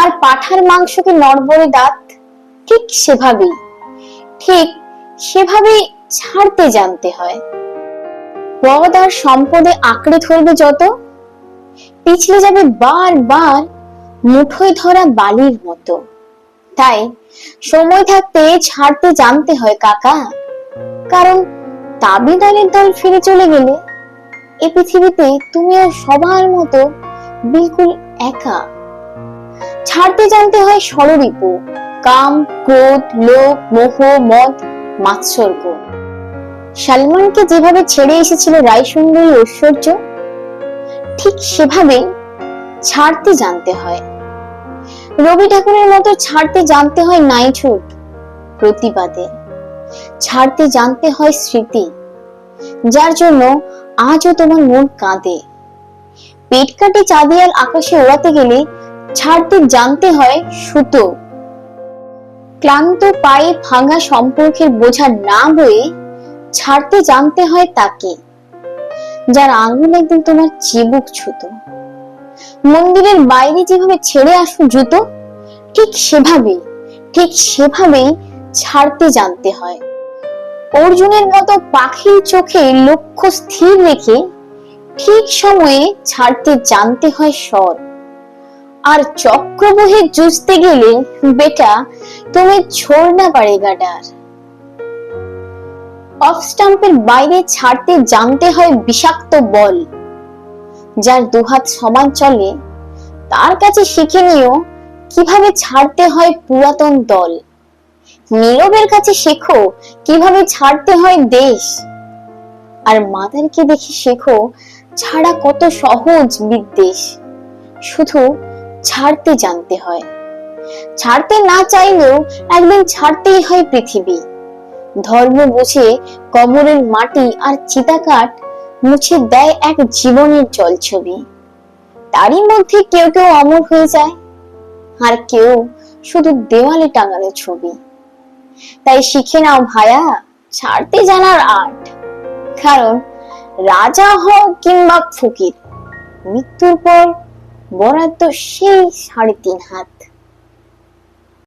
আর পাঠার মাংসকে নড়বড়ে দাঁত, ঠিক সেভাবেই ঠিক সেভাবেই ছাড়তে জানতে হয়। পদ আর সম্পদে আঁকড়ে ধরবে যত, পিছলে যাবে বার মুঠোয় ধরা বালির মতো। তাই সময় থাকতে ছাড়তে জানতে হয় কাকা, কারণ তাবিদারের দল ফিরে চলে গেলে এ পৃথিবীতে তুমিও সবার মতো বিলকুল একা। ছাড়তে জানতে হয় ষড়রিপু কাম, ক্রোধ, লোভ, মোহ, মদ মাৎসর্য সালমানকে যেভাবে ছেড়ে এসেছিল রায়সুন্দরী ঐশ্বর্য, ঠিক সেভাবেই ছাড়তে জানতে হয়। রবি ঠাকুরের মতো ছাড়তে জানতে হয় নাইছুট প্রতিবাদে। ছাড়তে জানতে হয় স্মৃতি, যার জন্য আজও তোমার মন কাঁদে। পেট কাটে চাঁদিয়াল আকাশে ওড়াতে গেলে ছাড়তে জানতে হয় সুতো। ক্লান্ত পায়ে ভাঙা সম্পর্কের বোঝা না বয়ে ছাড়তে জানতে হয় তাকে, যার আঙুল একদিন তোমার চিবুক ছুতো। মন্দিরের বাইরে যেভাবে ছেড়ে আসো জুতো, ঠিক সেভাবেই ঠিক সেভাবেই ছাড়তে জানতে হয়। অর্জুনের মতো পাখির চোখে লক্ষ্য স্থির রেখে ঠিক সময়ে ছাড়তে জানতে হয় স্বর। আর চক্রবহে জুঝতে গেলে বেটা, তুমি ছোড় না পারে গাডার। অফ স্টাম্পের বাইরে ছাড়তে জানতে হয় বিষাক্ত বল, যার দুহাত সমান চলে। তার কাছে শিখে নিও কীভাবে ছাড়তে হয় পুরাতন দল। নীরবের কাছে শেখো কীভাবে ছাড়তে হয় দেশ। আর মাদারকে দেখে শেখো, ছাড়া কত সহজ বিদ্বেষ। শুধু ছাড়তে জানতে হয়। ছাড়তে না চাইলেও একদিন ছাড়তেই হয় পৃথিবী। ধর্ম বুঝে কবরের মাটি আর চিতাকাঠ মুছে দেয় এক জীবনের জলছবি। তারই মধ্যে কেউ কেউ অমর হয়ে যায়, আর কেউ শুধু দেওয়ালে টাঙানো ছবি। তাই শিখে নাও ভায়া, ছাড়তে জানার আর্ট কারণ রাজা হও কিংবা ফকির, মৃত্যুর পর বরাদ্দ সেই সাড়ে তিন হাত।